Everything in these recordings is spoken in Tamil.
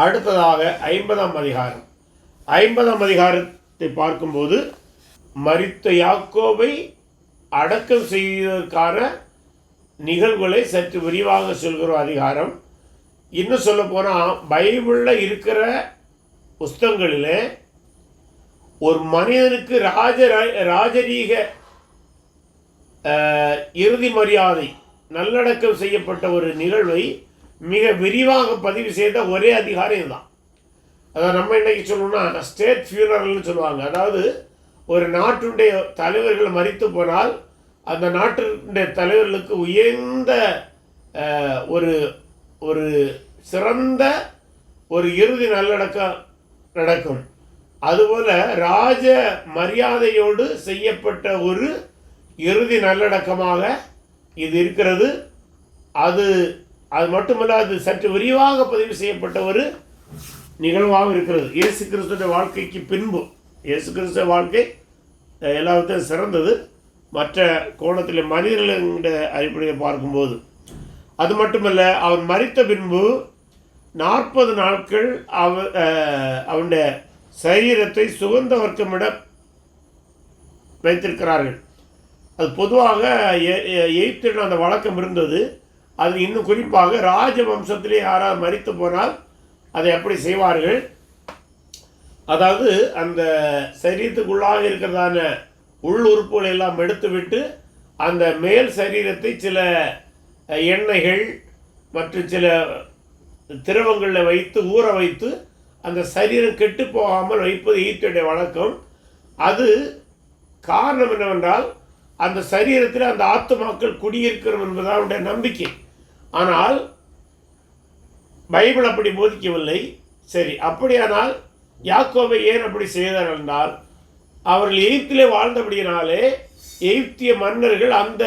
அடுத்ததாக ஐம்பதாம் அதிகாரம். ஐம்பதாம் அதிகாரத்தை பார்க்கும்போது மறித்த யாக்கோவை அடக்கம் செய்வதற்கான நிகழ்வுகளை சற்று விரிவாக சொல்கிற அதிகாரம். இன்னும் சொல்ல போனால் பைபிளில் இருக்கிற புஸ்தகங்களில் ஒரு மனிதனுக்கு ராஜ ராஜரீக இறுதி மரியாதை நல்லடக்கம் செய்யப்பட்ட ஒரு நிகழ்வை மிக விரிவாக பதிவு செய்த ஒரே அதிகாரம் இதுதான். அதாவது நம்ம இன்றைக்கி சொல்லணும்னா ஸ்டேட் ஃபியூனரல்னு சொல்லுவாங்க. அதாவது ஒரு நாட்டுடைய தலைவர்கள் மறித்து போனால் அந்த நாட்டினுடைய தலைவர்களுக்கு உயர்ந்த ஒரு ஒரு சிறந்த ஒரு இறுதி நல்லடக்கம் நடக்கும். அதுபோல் ராஜ மரியாதையோடு செய்யப்பட்ட ஒரு இறுதி நல்லடக்கமாக இது இருக்கிறது. அது அது மட்டுமல்ல அது சற்று விரிவாக பதிவு செய்யப்பட்ட ஒரு நிகழ்வாக இருக்கிறது. இயேசு கிறிஸ்துடைய வாழ்க்கைக்கு பின்பு இயேசு கிறிஸ்துவ வாழ்க்கை எல்லாத்தையும் சிறந்தது. மற்ற கோணத்தில் மனிதர்கள அடிப்படையில் பார்க்கும்போது அது மட்டுமல்ல அவர் மறித்த பின்பு நாற்பது நாட்கள் அவ அவனுடைய சரீரத்தை சுகந்த வர்க்கமிட வைத்திருக்கிறார்கள். அது பொதுவாக எ- எ- அந்த வழக்கம் இருந்தது. அது இன்னும் குறிப்பாக ராஜ வம்சத்திலே யாராவது மறித்து போனால் அதை எப்படி செய்வார்கள். அதாவது அந்த சரீரத்துக்குள்ளாக இருக்கிறதான உள் உறுப்புகளை எல்லாம் எடுத்துவிட்டு அந்த மேல் சரீரத்தை சில எண்ணெய்கள் மற்றும் சில திரவங்களில் வைத்து ஊற வைத்து அந்த சரீரம் கெட்டு போகாமல் வைப்பது ஈத்துடைய வழக்கம். அது காரணம் என்னவென்றால் அந்த சரீரத்தில் அந்த ஆத்துமாக்கள் குடியிருக்கிறோம் என்பது அவருடைய நம்பிக்கை. ஆனால் பைபிள் அப்படி போதிக்கவில்லை. சரி அப்படியானால் யாக்கோவை ஏன் அப்படி செய்தார் என்றால் அவர்கள் எகிப்திலே வாழ்ந்தபடியினாலே எகிப்திய மன்னர்கள் அந்த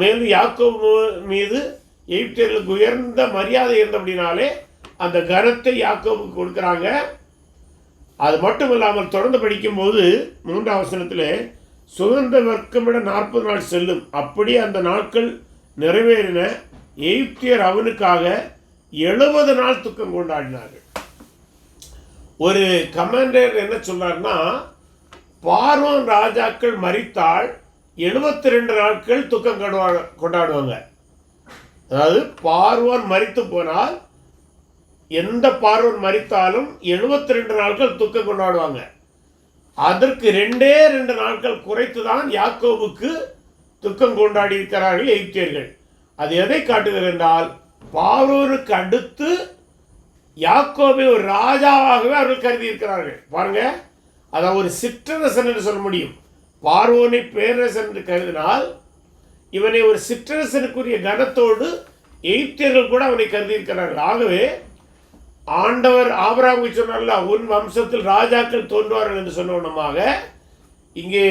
மேலும் யாக்கோ மீது எகிப்தியர்களுக்கு உயர்ந்த மரியாதை இருந்தபடினாலே அந்த கனத்தை யாக்கோவுக்கு கொடுக்குறாங்க. அது மட்டும் இல்லாமல் தொடர்ந்து படிக்கும்போது மூன்றாம் வசனத்தில் சுதந்திர வர்க்கமிட நாற்பது நாள் செல்லும். அப்படியே அந்த நாட்கள் நிறைவேறின எகிப்தியர் அவனுக்காக எழுபது நாள் துக்கம் கொண்டாடினார்கள். ஒரு கமாண்டர் என்ன சொன்னார்னா பார்வன் ராஜாக்கள் மரித்தால் எழுபத்தி ரெண்டு நாட்கள் துக்கம் கொண்டாடுவாங்க. அதாவது பார்வன் மரித்து போனால் எந்த பார்வன் மரித்தாலும் எழுபத்தி ரெண்டு நாட்கள் துக்கம் கொண்டாடுவாங்க. அதற்கு ரெண்டே ரெண்டு நாட்கள் குறைத்து தான் யாக்கோவுக்கு துக்கம் கொண்டாடி இருக்கிறார்கள் எகிப்தியர்கள். அது எதை காட்டுகிறது என்றால் பாரூருக்கு அடுத்து யாக்கோபை ஒரு ராஜாவாகவே அவர்கள் கருதி இருக்கிறார்கள் பாருங்க அதை ஒரு சிற்றரசன் என்று சொல்ல முடியும். பார்வோனை பேரரசன் என்று கருதினால் இவனை ஒரு சிற்றரசனுக்குரிய கனத்தோடு எகிப்தியர்கள் கூட அவனை கருதி இருக்கிறார்கள் ஆகவே ஆண்டவர் ஆபராமுக்கு சொன்னார்ல உன் வம்சத்தில் ராஜாக்கள் தோன்றுவார்கள் என்று சொன்னவனமாக இங்கே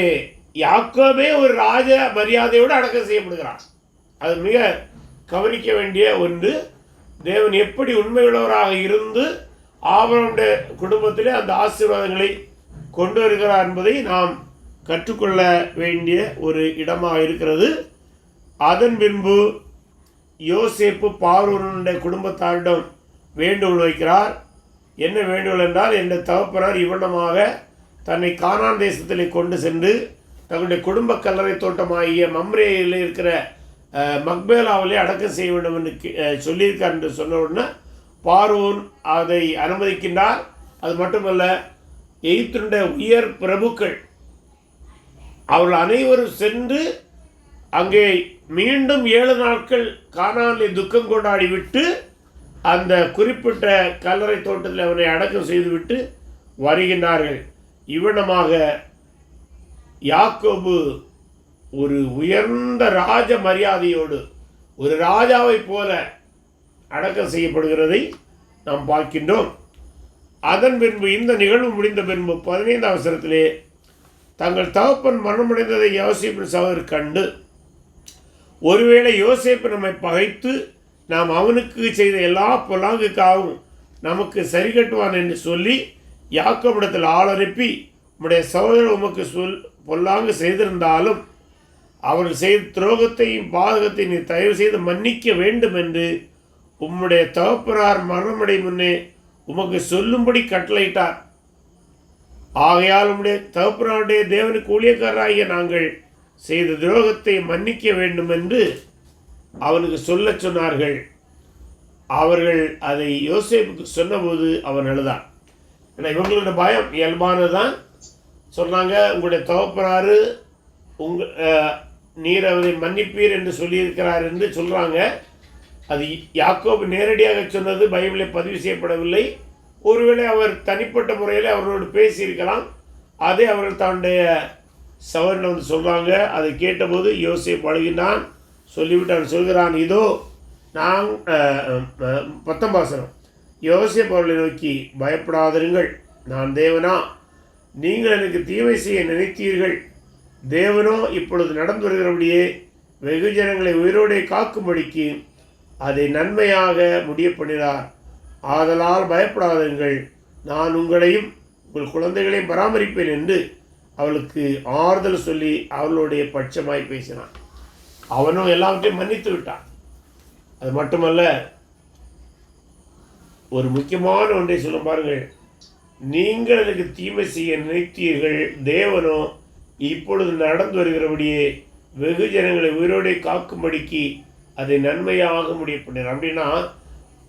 யாக்கோபே ஒரு ராஜ மரியாதையோடு அடக்கம் செய்யப்படுகிறான். அது மிக கவனிக்க வேண்டிய ஒன்று. தேவன் எப்படி உண்மையுள்ளவராக இருந்து ஆபரமுடைய குடும்பத்திலே அந்த ஆசீர்வாதங்களை கொண்டு வருகிறார் என்பதை நாம் கற்றுக்கொள்ள வேண்டிய ஒரு இடமாக இருக்கிறது. அதன் பின்பு யோசேப்பு பார்வனுடைய குடும்பத்தாரிடம் வேண்டுகோள் வைக்கிறார். என்ன வேண்டுகோள் என்றால் என் தகப்பனார் இவ்வளமாக தன்னை காணான் தேசத்திலே கொண்டு சென்று தங்களுடைய குடும்ப கல்லறை தோட்டமாகிய மம்ரேயில் இருக்கிற மக்பேலாவிலே அடக்கம் செய்ய வேண்டும் என்று கே- சொல்லியிருக்கார் என்று சொன்ன உடனே பார்வோன் அதை அனுமதிக்கின்றார். அது மட்டுமல்ல எகிப்தினுடைய உயர் பிரபுக்கள் அவர்கள் அனைவரும் சென்று அங்கே மீண்டும் ஏழு நாட்கள் கானானிலே துக்கம் கொண்டாடி விட்டு அந்த குறிப்பிட்ட கல்லறை தோட்டத்தில் அவனை அடக்கம் செய்துவிட்டு வருகின்றார்கள். இவ்வனமாக யாக்கோபு ஒரு உயர்ந்த ராஜ மரியாதையோடு ஒரு ராஜாவைப் போல அடக்கம் செய்யப்படுகிறதை நாம் பார்க்கின்றோம். அதன் பின்பு இந்த நிகழ்வு முடிந்த பின்பு பதினைந்து அவசரத்திலே தங்கள் தகப்பன் மரணமடைந்ததை யோசிப்பின் சகோதரர் கண்டு ஒருவேளை யோசிப்பு நம்மை பகைத்து நாம் அவனுக்கு செய்த எல்லா பொலாங்குக்காகவும் நமக்கு சரி கட்டுவான் என்று சொல்லி யாக்கோபிடத்தில் ஆளனுப்பி உம்முடைய சகோதரர் உமக்கு சொல் பொல்லாங்கு செய்திருந்தாலும் அவர்கள் செய்த துரோகத்தையும் பாதகத்தையும் நீ தயவு செய்து மன்னிக்க வேண்டும் என்று உம்முடைய தகப்பனார் மரணமடை முன்னே உமக்கு சொல்லும்படி கட்டளையிட்டார். ஆகையால் உம்முடைய தகப்பனாருடைய தேவனுக்கு ஊழியக்காரராகிய நாங்கள் செய்த துரோகத்தை மன்னிக்க வேண்டும் என்று அவனுக்கு சொல்லச் சொன்னார்கள். அவர்கள் அதை யோசேப்புக்கு சொன்னபோது அவன் அழுதான். ஏன்னா இவங்களோட பயம் இயல்பானதுதான். சொன்னாங்க உங்களுடைய தகப்பனாரு உங்க நீர் அவரை மன்னிப்பீர் என்று சொல்லியிருக்கிறார் என்று சொல்கிறாங்க அது யாக்கோபு நேரடியாக சொன்னது பைபிளில் பதிவு செய்யப்படவில்லை. ஒருவேளை அவர் தனிப்பட்ட முறையில் அவர்களோடு பேசியிருக்கலாம். அதே அவர்கள் தன்னுடைய சவரனை வந்து சொல்கிறாங்க அதை கேட்டபோது யோசேப் அழுகினான். சொல்லிவிட்டான் சொல்கிறான் இதோ நான் பத்தம்பாசனம் யோசிய அவர்களை நோக்கி பயப்படாதிருங்கள். நான் தேவனா? நீங்கள் எனக்கு தீமை செய்ய நினைத்தீர்கள். தேவனோ இப்பொழுது நடந்து வருகிறபடியே வெகுஜனங்களை உயிரோடே காக்கும்படிக்கு அதை நன்மையாக முடிய பண்ணினார் ஆதலால் பயப்படாதீர்கள். நான் உங்களையும் உங்கள் குழந்தைகளையும் பராமரிப்பேன் என்று அவளுக்கு ஆறுதல் சொல்லி அவளுடைய பட்சமாய் பேசினான். அவனும் எல்லாவற்றையும் மன்னித்து விட்டான். அது மட்டுமல்ல ஒரு முக்கியமான ஒன்றை சொல்ல பாருங்கள். நீங்கள் எனக்கு தீமை செய்ய நினைத்தீர்கள் தேவனோ இப்பொழுது நடந்து வருகிறபடியே வெகு ஜனங்களை உயிரோடே காக்கும்படிக்கு அதை நன்மையாக முடிய பண்ணார் அப்படின்னா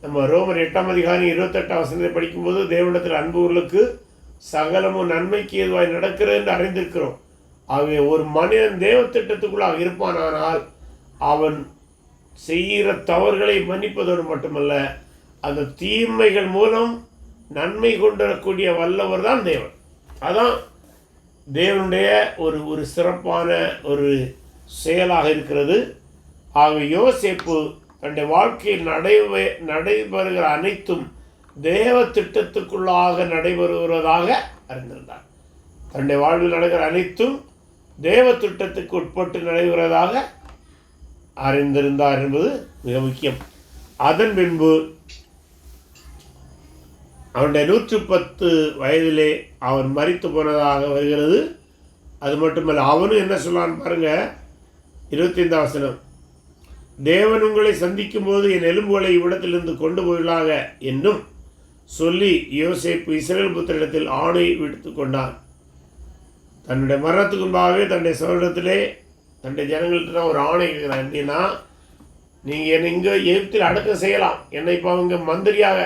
நம்ம ரோமர் எட்டாம் அதிகாரம் இருபத்தெட்டாம் வசனத்தை படிக்கும்போது தேவனிடத்தில் அன்புகளுக்கு சகலமும் நன்மைக்கு எதுவாய் நடக்கிறது என்று அறிந்திருக்கிறோம். ஆகவே ஒரு மனிதன் தேவ திட்டத்துக்குள்ளாக இருப்பானானால் அவன் செய்கிற தவறுகளை மன்னிப்பதோடு மட்டுமல்ல அந்த தீமைகள் மூலம் நன்மை கொண்டிருக்கக்கூடிய வல்லவர் தான் தேவன். அதான் தேவனுடைய ஒரு ஒரு சிறப்பான ஒரு செயலாக இருக்கிறது. ஆக யோசேப்பு தன்னுடைய வாழ்க்கையில் நடைபெ நடைபெறுகிற அனைத்தும் தேவ திட்டத்துக்குள்ளாக நடைபெறுகிறதாக அறிந்திருந்தார். தன்னுடைய வாழ்வில் நடக்கிற அனைத்தும் தேவ திட்டத்துக்கு உட்பட்டு நடைபெறுவதாக அறிந்திருந்தார் என்பது மிக முக்கியம். அதன் பின்பு அவனுடைய நூற்று பத்து வயதிலே அவன் மறித்து போனதாக வருகிறது. அது மட்டுமல்ல அவனும் என்ன சொல்லான்னு பாருங்க இருபத்தைந்தாம் வசனம். தேவன் உங்களை சந்திக்கும் போது என் எலும்புகளை இவ்விடத்திலிருந்து கொண்டு போயிடலாக என்னும் சொல்லி யோசேப்பு இஸ்ரேல் புத்திரிடத்தில் ஆணை விடுத்து கொண்டான். தன்னுடைய மரணத்துக்கு முன்பாகவே தன்னுடைய சோழத்திலே தன்னுடைய ஜனங்கள்ட்ட தான் ஒரு ஆணை கேட்குறான். எப்படின்னா நீங்கள் என்னை இங்கே எகிப்தில் அடக்கம் செய்யலாம். என்னை இப்போ அவங்க மந்திரியாக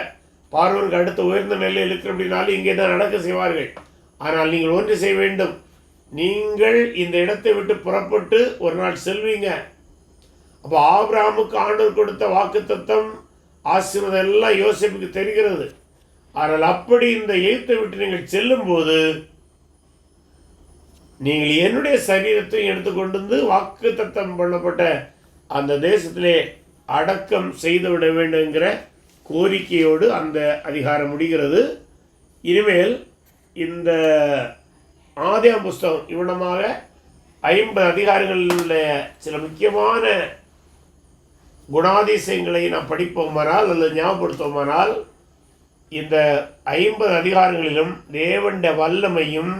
பார்வருக்கு அடுத்த உயர்ந்த நிலையில் இருக்கிற அப்படின்னாலும் இங்கே தான் நடக்க செய்வார்கள். ஆனால் நீங்கள் ஒன்று செய்ய வேண்டும். நீங்கள் இந்த இடத்தை விட்டு புறப்பட்டு ஒரு நாள் செல்வீங்க. அப்போ ஆபிராமுக்கு ஆண்டவர் கொடுத்த வாக்கு தத்தம் ஆசீர்வாதம் எல்லாம் யோசிப்புக்கு தெரிகிறது. ஆனால் அப்படி இந்த எழுத்தை விட்டு நீங்கள் செல்லும்போது நீங்கள் என்னுடைய சரீரத்தையும் எடுத்துக்கொண்டு வந்து வாக்கு தத்தம் பண்ணப்பட்ட அந்த தேசத்திலே அடக்கம் செய்துவிட வேண்டுங்கிற கோரிக்கையோடு அந்த அதிகாரம் முடிகிறது. இனிமேல் இந்த ஆதியாம் புஸ்தகம் இவ்வளமாக ஐம்பது அதிகாரங்களில் உள்ள சில முக்கியமான குணாதிசயங்களை நாம் படிப்போமானால் அல்லது ஞாபகப்படுத்துவோமானால் இந்த ஐம்பது அதிகாரங்களிலும் தேவண்ட வல்லமையும்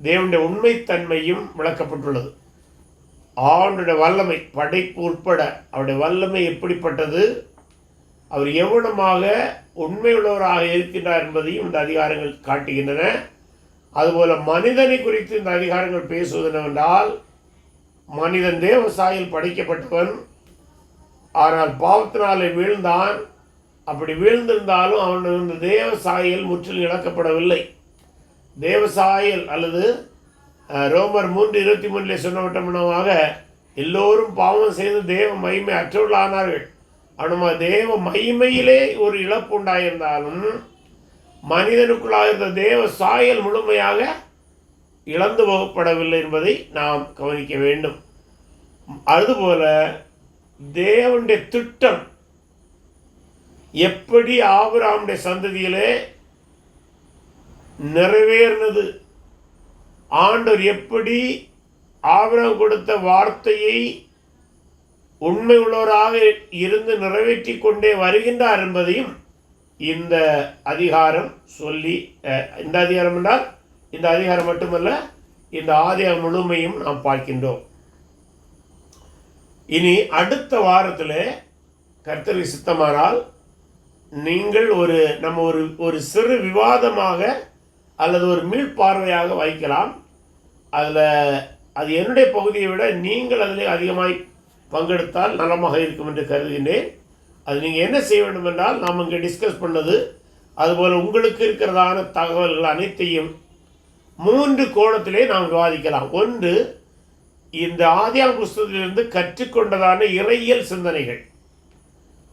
தேவண்ட உண்மைத்தன்மையும் விளக்கப்பட்டுள்ளது. ஆண்டுடைய வல்லமை படைப்பு உட்பட அவருடைய வல்லமை எப்படிப்பட்டது? அவர் எவ்வளமாக உண்மையுள்ளவராக இருக்கின்றார் என்பதையும் இந்த அதிகாரங்கள் காட்டுகின்றன. அதுபோல் மனிதனை குறித்து இந்த அதிகாரங்கள் பேசுவது என்னவென்றால் மனிதன் தேவசாயில் படைக்கப்பட்டவன் ஆனால் பாவத்தினாலே வீழ்ந்தான். அப்படி வீழ்ந்திருந்தாலும் அவன் இந்த தேவசாயில் முற்றிலும் இழக்கப்படவில்லை. தேவசாயல் அல்லது ரோமர் மூன்று இருபத்தி மூணில் சொன்னவட்டமனமாக எல்லோரும் பாவம் செய்து தேவ மகிமை அற்றவர்களானார்கள். அனும தேவ மகிமையிலே ஒரு இழப்பு உண்டாயிருந்தாலும் மனிதனுக்குள்ளாக இருந்த தேவ சாயல் முழுமையாக இழந்து போகப்படவில்லை என்பதை நாம் கவனிக்க வேண்டும். அதுபோல தேவனுடைய திட்டம் எப்படி ஆபிரகாமுடைய சந்ததியிலே நிறைவேறினது? ஆண்டவர் எப்படி ஆபிரகாம் கொடுத்த வார்த்தையை உண்மை உள்ளவராக இருந்து நிறைவேற்றி கொண்டே வருகின்றார் என்பதையும் இந்த அதிகாரம் சொல்லி இந்த அதிகாரம் என்றால் இந்த அதிகாரம் மட்டுமல்ல இந்த ஆதியம் முழுமையும் நாம் பார்க்கின்றோம். இனி அடுத்த வாரத்தில் கர்த்தருக்கு சித்தமானால் நீங்கள் ஒரு நம்ம ஒரு ஒரு சிறு விவாதமாக அல்லது ஒரு மீள்பார்வையாக வைக்கலாம் அதில் அது என்னுடைய பகுதியை விட நீங்கள் அதில் அதிகமாய் பங்கெடுத்தால் நலமாக இருக்கும் என்று கருதுகின்றேன் அது நீங்கள் என்ன செய்ய வேண்டும் என்றால் நாம் இங்கே டிஸ்கஸ் பண்ணது அதுபோல் உங்களுக்கு இருக்கிறதான தகவல்கள் அனைத்தையும் மூன்று கோணத்திலே நாம் விவாதிக்கலாம். ஒன்று இந்த ஆதியாம் புஸ்தகத்திலிருந்து கற்றுக்கொண்டதான இறையியல் சிந்தனைகள்.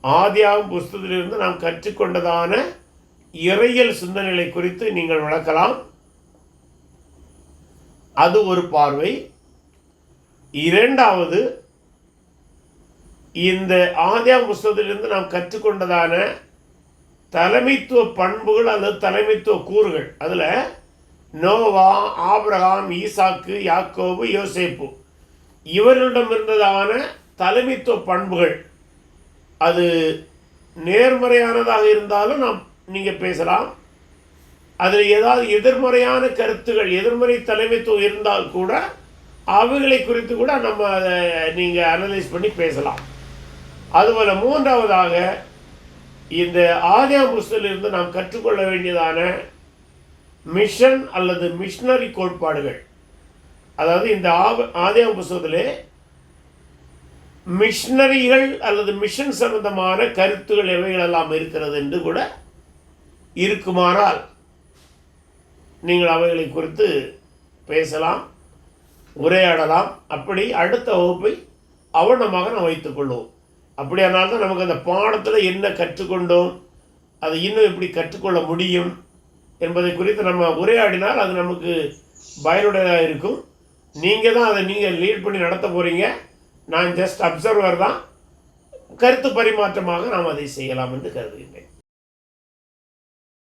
ஆதியாம் புஸ்தகத்திலிருந்து நாம் கற்றுக்கொண்டதான இறையியல் சிந்தனைகளை குறித்து நீங்கள் விளக்கலாம். அது ஒரு பார்வை. இரண்டாவது இந்த ஆதியாம் புஸ்தகத்திலிருந்து நாம் கற்றுக்கொண்டதான தலைமைத்துவ பண்புகள் அல்லது தலைமைத்துவ கூறுகள். அதில் நோவா ஆப்ரஹாம் ஈசாக்கு யாக்கோபு யோசேப்பு. இவர்களிடம் இருந்ததான தலைமைத்துவ பண்புகள். அது நேர்மறையானதாக இருந்தாலும் நாம் நீங்கள் பேசலாம். அதில் ஏதாவது எதிர்மறையான கருத்துகள் எதிர்மறை தலைமைத்துவம் இருந்தால் கூட அவைகளை குறித்து கூட நம்ம அதை நீங்கள் அனலைஸ் பண்ணி பேசலாம். அதுபோல் மூன்றாவதாக இந்த ஆதியா புஸ்தலிருந்து நாம் கற்றுக்கொள்ள வேண்டியதான மிஷன் அல்லது மிஷனரி கோட்பாடுகள். அதாவது இந்த ஆவ ஆதியாம் புஸ்தகத்திலே மிஷனரிகள் அல்லது மிஷன் சம்பந்தமான கருத்துகள் எவைகளெல்லாம் இருக்கிறது என்று கூட இருக்குமானால் நீங்கள் அவைகளை குறித்து பேசலாம் உரையாடலாம். அப்படி அடுத்த வகுப்பை அவனமாக நாம் வைத்துக்கொள்வோம் அப்படியானால் தான் நமக்கு அந்த பாடத்தில் என்ன கற்றுக்கொண்டோம் அதை இன்னும் எப்படி கற்றுக்கொள்ள முடியும் என்பதை குறித்து நம்ம உரையாடினால் அது நமக்கு பயனுடையதாக இருக்கும். நீங்கள் தான் அதை நீங்கள் லீட் பண்ணி நடத்த போகிறீங்க நான் ஜஸ்ட் அப்சர்வர் தான். கருத்து பரிமாற்றமாக நாம் அதை செய்யலாம் என்று கருதுகின்றேன்.